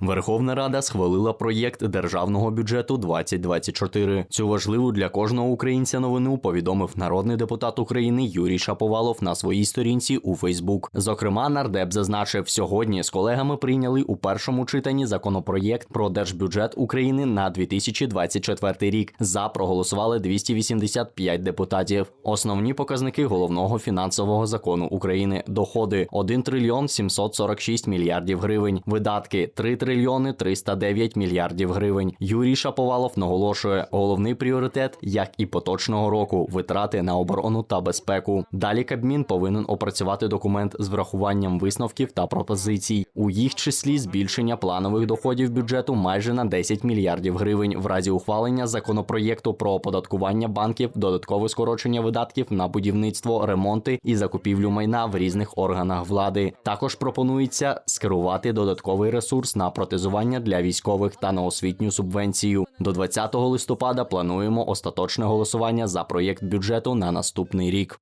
Верховна Рада схвалила проєкт державного бюджету 2024. Цю важливу для кожного українця новину повідомив народний депутат України Юрій Шаповалов на своїй сторінці у Фейсбук. Зокрема, нардеп зазначив, сьогодні з колегами прийняли у першому читанні законопроєкт про держбюджет України на 2024 рік. За проголосували 285 депутатів. Основні показники головного фінансового закону України: доходи 1 трильйон 746 мільярдів гривень, видатки 3 трильйони 309 мільярдів гривень. Юрій Шаповалов наголошує, головний пріоритет, як і поточного року, витрати на оборону та безпеку. Далі Кабмін повинен опрацювати документ з врахуванням висновків та пропозицій, у їх числі збільшення планових доходів бюджету майже на 10 мільярдів гривень в разі ухвалення законопроєкту про оподаткування банків, додаткове скорочення видатків на будівництво, ремонти і закупівлю майна в різних органах влади. Також пропонується скерувати додатковий ресурс на протезування для військових та на освітню субвенцію. До 20 листопада плануємо остаточне голосування за проєкт бюджету на наступний рік.